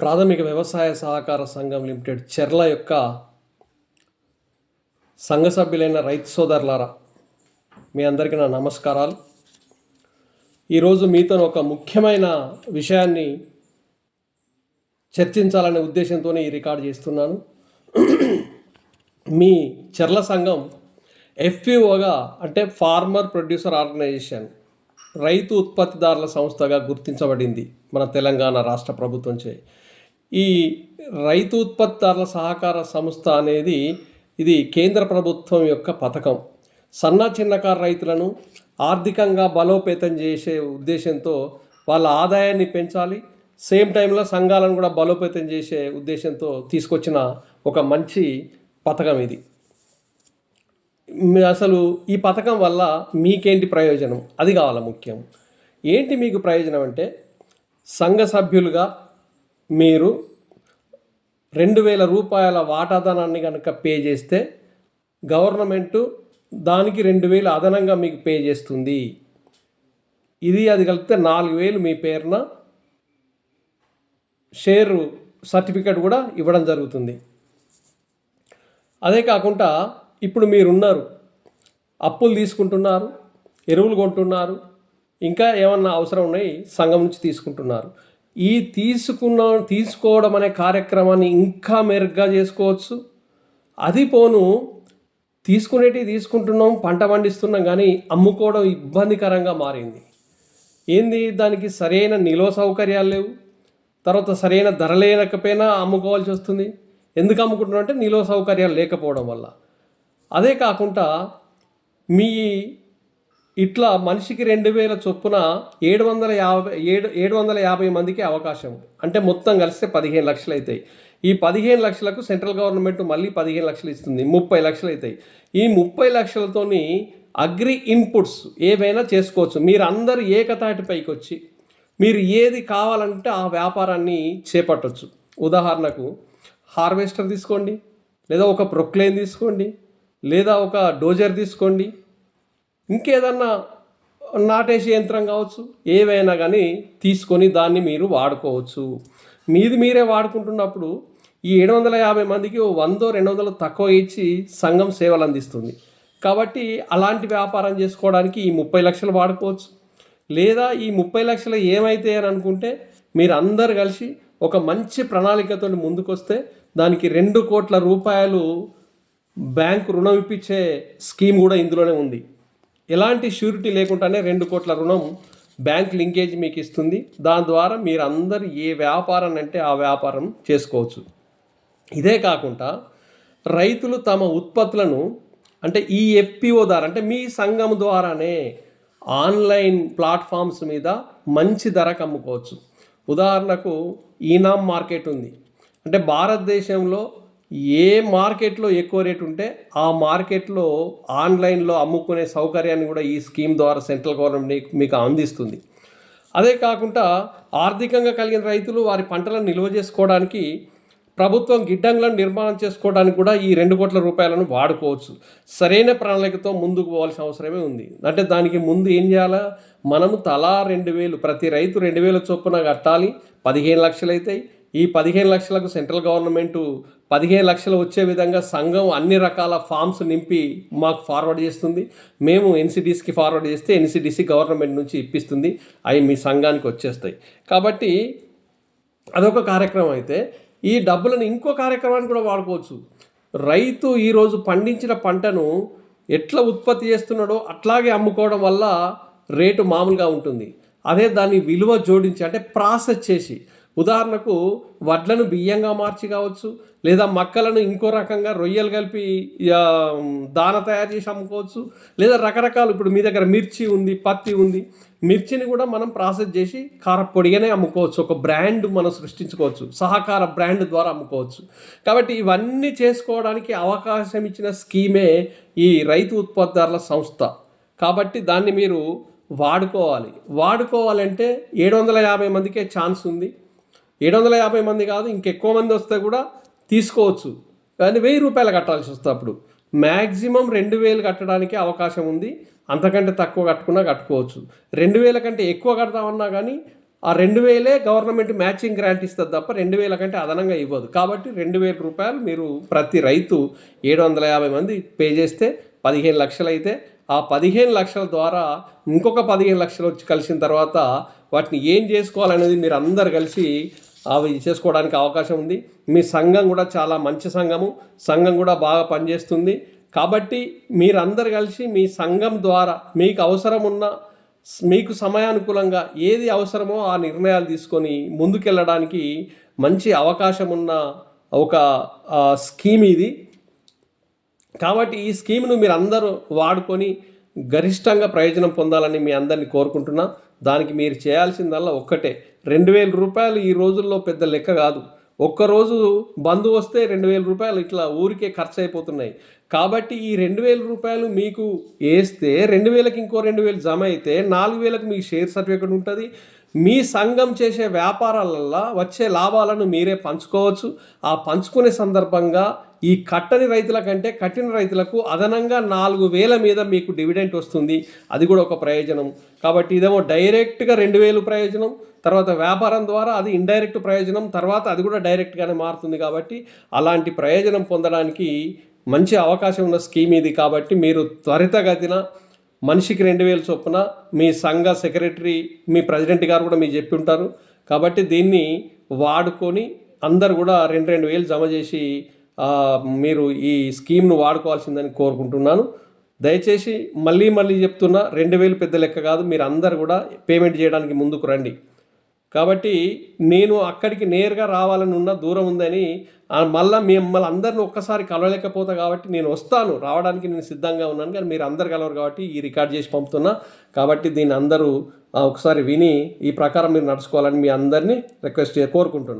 ప్రాథమిక వ్యవసాయ సహకార సంఘం లిమిటెడ్ చెర్ల యొక్క సంఘ సభ్యులైన రైతు సోదరులారా మీ అందరికీ నా నమస్కారాలు. ఈరోజు మీతో ఒక ముఖ్యమైన విషయాన్ని చర్చించాలనే ఉద్దేశంతోనే ఈ రికార్డు చేస్తున్నాను. మీ చెర్ల సంఘం ఎఫ్పిఓగా అంటే ఫార్మర్ ప్రొడ్యూసర్ ఆర్గనైజేషన్ రైతు ఉత్పత్తిదారుల సంస్థగా గుర్తించబడింది మన తెలంగాణ రాష్ట్ర ప్రభుత్వంచే ఈ రైతు ఉత్పత్తిదారుల సహకార సంస్థ అనేది ఇది కేంద్ర ప్రభుత్వం యొక్క పథకం. సన్న చిన్నకారు రైతులను ఆర్థికంగా బలోపేతం చేసే ఉద్దేశంతో వాళ్ళ ఆదాయాన్ని పెంచాలి. సేమ్ టైంలో సంఘాలను కూడా బలోపేతం చేసే ఉద్దేశంతో తీసుకొచ్చిన ఒక మంచి పథకం ఇది. అసలు ఈ పథకం వల్ల మీకేంటి ప్రయోజనం? అది కావాల ముఖ్యం. ఏంటి మీకు ప్రయోజనం అంటే సంఘ సభ్యులుగా మీరు రెండు వేల రూపాయల వాటాదనాన్ని కనుక పే చేస్తే గవర్నమెంటు దానికి రెండు వేలు అదనంగా మీకు పే చేస్తుంది. ఇది అది కలిపితే నాలుగు వేలు మీ పేరున షేర్ సర్టిఫికేట్ కూడా ఇవ్వడం జరుగుతుంది. అదే కాకుండా ఇప్పుడు మీరున్నారు. అప్పులు తీసుకుంటున్నారు ఎరువులు కొంటున్నారు ఇంకా ఏమన్నా అవసరం ఉన్నాయి సంఘం నుంచి తీసుకుంటున్నారు. ఈ తీసుకున్న తీసుకోవడం అనే కార్యక్రమాన్ని ఇంకా మెరుగ్గా చేసుకోవచ్చు. అది పోను తీసుకునేటివి తీసుకుంటున్నాం పంట పండిస్తున్నాం కానీ అమ్ముకోవడం ఇబ్బందికరంగా మారింది. ఏంది? దానికి సరైన నిల్వ సౌకర్యాలు లేవు. తర్వాత సరైన ధర లేకపోయినా అమ్ముకోవాల్సి వస్తుంది. ఎందుకు అమ్ముకుంటున్నాం అంటే నిల్వ సౌకర్యాలు లేకపోవడం వల్ల. అదే కాకుండా మీ ఇట్లా మనిషికి రెండు వేల చొప్పున ఏడు వందల యాభై ఏడు ఏడు వందల యాభై మందికి అవకాశం. అంటే మొత్తం కలిస్తే పదిహేను లక్షలు అవుతాయి ఈ పదిహేను లక్షలకు సెంట్రల్ గవర్నమెంట్ మళ్ళీ పదిహేను లక్షలు ఇస్తుంది. ముప్పై లక్షలు అవుతాయి ఈ ముప్పై లక్షలతోని అగ్రి ఇన్పుట్స్ ఏవైనా చేసుకోవచ్చు. మీరు అందరూ ఏకతాటి పైకి వచ్చి మీరు ఏది కావాలంటే ఆ వ్యాపారాన్ని చేపట్టవచ్చు ఉదాహరణకు హార్వెస్టర్ తీసుకోండి లేదా ఒక ప్రొక్లైన్ తీసుకోండి లేదా ఒక డోజర్ తీసుకోండి ఇంకేదన్నా నాటేసే యంత్రం కావచ్చు ఏవైనా కానీ తీసుకొని దాన్ని మీరు వాడుకోవచ్చు. మీది మీరే వాడుకుంటున్నప్పుడు ఈ ఏడు వందల యాభై మందికి ఓ వందో రెండు వందలు తక్కువ ఇచ్చి సంఘం సేవలు అందిస్తుంది. కాబట్టి అలాంటి వ్యాపారం చేసుకోవడానికి ఈ ముప్పై లక్షలు వాడుకోవచ్చు. లేదా ఈ ముప్పై లక్షలు ఏమైతే అని అనుకుంటే మీరు అందరు కలిసి ఒక మంచి ప్రణాళికతో ముందుకొస్తే దానికి రెండు కోట్ల రూపాయలు బ్యాంకు రుణం ఇప్పించే స్కీమ్ కూడా ఇందులోనే ఉంది. ఎలాంటి షూరిటీ లేకుండానే రెండు కోట్ల రుణం బ్యాంక్ లింకేజ్ మీకు ఇస్తుంది. దాని ద్వారా మీరు అందరు ఏ వ్యాపారం అంటే ఆ వ్యాపారం చేసుకోవచ్చు. ఇదే కాకుండా రైతులు తమ ఉత్పత్తులను అంటే ఈ ఎఫ్పిఓ ద్వారా అంటే మీ సంఘం ద్వారానే ఆన్లైన్ ప్లాట్ఫామ్స్ మీద మంచి ధరకు అమ్ముకోవచ్చు. ఉదాహరణకు ఈనామ్ మార్కెట్ ఉంది. అంటే భారతదేశంలో ఏ మార్కెట్లో ఎక్కువ రేటు ఉంటే ఆ మార్కెట్లో ఆన్లైన్లో అమ్ముకునే సౌకర్యాన్ని కూడా ఈ స్కీమ్ ద్వారా సెంట్రల్ గవర్నమెంట్ మీకు అందిస్తుంది. అదే కాకుండా ఆర్థికంగా కలిగిన రైతులు వారి పంటలను నిల్వ చేసుకోవడానికి ప్రభుత్వం గిడ్డంగులను నిర్మాణం చేసుకోవడానికి కూడా ఈ రెండు కోట్ల రూపాయలను వాడుకోవచ్చు. సరైన ప్రణాళికతో ముందుకు పోవాల్సిన అవసరమే ఉంది. అంటే దానికి ముందు ఏం చేయాలా? మనము తలా రెండు వేలు ప్రతి రైతు రెండు వేల చొప్పున కట్టాలి. పదిహేను లక్షలు అవుతాయి ఈ పదిహేను లక్షలకు సెంట్రల్ గవర్నమెంటు పదిహేను లక్షలు వచ్చే విధంగా సంఘం అన్ని రకాల ఫామ్స్ నింపి మాకు ఫార్వర్డ్ చేస్తుంది. మేము ఎన్సిడిసికి ఫార్వర్డ్ చేస్తే ఎన్సిడిసి గవర్నమెంట్ నుంచి ఇప్పిస్తుంది. అవి మీ సంఘానికి వచ్చేస్తాయి. కాబట్టి అదొక కార్యక్రమం అయితే ఈ డబ్బులను ఇంకో కార్యక్రమానికి కూడా వాడుకోవచ్చు. రైతు ఈరోజు పండించిన పంటను ఎట్లా ఉత్పత్తి చేస్తున్నాడో అట్లాగే అమ్ముకోవడం వల్ల రేటు మామూలుగా ఉంటుంది. అదే దాన్ని విలువ జోడించి అంటే ప్రాసెస్ చేసి ఉదాహరణకు వడ్లను బియ్యంగా మార్చి కావచ్చు లేదా మక్కలను ఇంకో రకంగా రొయ్యలు కలిపి దాన తయారు చేసి అమ్ముకోవచ్చు లేదా రకరకాలు ఇప్పుడు మీ దగ్గర మిర్చి ఉంది పత్తి ఉంది. మిర్చిని కూడా మనం ప్రాసెస్ చేసి కారపొడిగానే అమ్ముకోవచ్చు ఒక బ్రాండ్ మనం సృష్టించుకోవచ్చు సహకార బ్రాండ్ ద్వారా అమ్ముకోవచ్చు. కాబట్టి ఇవన్నీ చేసుకోవడానికి అవకాశం ఇచ్చిన స్కీమే ఈ రైతు ఉత్పత్తిదారుల సంస్థ. కాబట్టి దాన్ని మీరు వాడుకోవాలి. వాడుకోవాలంటే ఏడు వందల యాభై మందికే ఛాన్స్ ఉంది. ఏడు వందల యాభై మంది కాదు ఇంకెక్కువ మంది వస్తే కూడా తీసుకోవచ్చు. కానీ వెయ్యి రూపాయలు కట్టాల్సి వస్తే అప్పుడు. మ్యాక్సిమం రెండు వేలు కట్టడానికి అవకాశం ఉంది. అంతకంటే తక్కువ కట్టుకున్నా కట్టుకోవచ్చు. రెండు వేల కంటే ఎక్కువ కడతామన్నా కానీ ఆ రెండు వేలే గవర్నమెంట్ మ్యాచింగ్ గ్రాంట్ ఇస్తుంది తప్ప రెండు వేల కంటే అదనంగా ఇవ్వదు. కాబట్టి రెండు వేల రూపాయలు మీరు ప్రతి రైతు ఏడు వందల యాభై మంది పే చేస్తే పదిహేను లక్షలు అయితే ఆ పదిహేను లక్షల ద్వారా ఇంకొక పదిహేను లక్షలు వచ్చి కలిసిన తర్వాత వాటిని ఏం చేసుకోవాలనేది మీరు అందరు కలిసి అవి చేసుకోవడానికి అవకాశం ఉంది. మీ సంఘం కూడా చాలా మంచి సంఘము. సంఘం కూడా బాగా పనిచేస్తుంది. కాబట్టి మీరందరు కలిసి మీ సంఘం ద్వారా మీకు అవసరం ఉన్న మీకు సమయానుకూలంగా ఏది అవసరమో ఆ నిర్ణయాలు తీసుకొని ముందుకెళ్ళడానికి మంచి అవకాశం ఉన్న ఒక స్కీమ్ ఇది. కాబట్టి ఈ స్కీమ్ను మీరు అందరూ వాడుకొని గరిష్టంగా ప్రయోజనం పొందాలని మీ అందరిని కోరుకుంటున్నా. దానికి మీరు చేయాల్సిందల్లా ఒక్కటే. రెండు వేల రూపాయలు ఈ రోజుల్లో పెద్ద లెక్క కాదు. ఒక్కరోజు బంధు వస్తే రెండు వేల రూపాయలు ఇట్లా ఊరికే ఖర్చు అయిపోతున్నాయి కాబట్టి ఈ రెండు వేల రూపాయలు మీకు వేస్తే రెండు వేలకి ఇంకో రెండు వేలు జమ అయితే నాలుగు వేలకు మీకు షేర్ సర్టిఫికేట్ ఉంటుంది. మీ సంఘం చేసే వ్యాపారాలల్లో వచ్చే లాభాలను మీరే పంచుకోవచ్చు. ఆ పంచుకునే సందర్భంగా ఈ కట్టని రైతుల కంటే కట్టిన రైతులకు అదనంగా నాలుగు వేల మీద మీకు డివిడెంట్ వస్తుంది. అది కూడా ఒక ప్రయోజనం. కాబట్టి ఇదేమో డైరెక్ట్గా రెండు వేలు ప్రయోజనం తర్వాత వ్యాపారం ద్వారా అది ఇండైరెక్ట్ ప్రయోజనం తర్వాత అది కూడా డైరెక్ట్గానే మారుతుంది కాబట్టి అలాంటి ప్రయోజనం పొందడానికి మంచి అవకాశం ఉన్న స్కీమ్ ఇది కాబట్టి మీరు త్వరితగతిన మనిషికి రెండు వేలు చొప్పున మీ సంఘ సెక్రటరీ మీ ప్రెసిడెంట్ గారు కూడా మీరు చెప్పి ఉంటారు. కాబట్టి దీన్ని వాడుకొని అందరు కూడా రెండు రెండు వేలు జమ చేసి మీరు ఈ స్కీమ్ను వాడుకోవాల్సిందని కోరుకుంటున్నాను. దయచేసి మళ్ళీ మళ్ళీ చెప్తున్నా రెండు వేలు పెద్ద లెక్క కాదు. మీరు అందరు కూడా పేమెంట్ చేయడానికి ముందుకు రండి. కాబట్టి నేను అక్కడికి నేరుగా రావాలని ఉన్న దూరం ఉందని మళ్ళీ మిమ్మల్ని అందరిని ఒక్కసారి కలవలేకపోతా కాబట్టి నేను వస్తాను. రావడానికి నేను సిద్ధంగా ఉన్నాను కానీ మీరు అందరు కలవరు కాబట్టి ఈ రికార్డ్ చేసి పంపుతున్నా. కాబట్టి దీన్ని అందరూ ఆ, ఒకసారి విని ఈ ప్రకారం మీరు నడుచుకోవాలని మీ అందరినీ రిక్వెస్ట్ చే కోరుకుంటున్నాను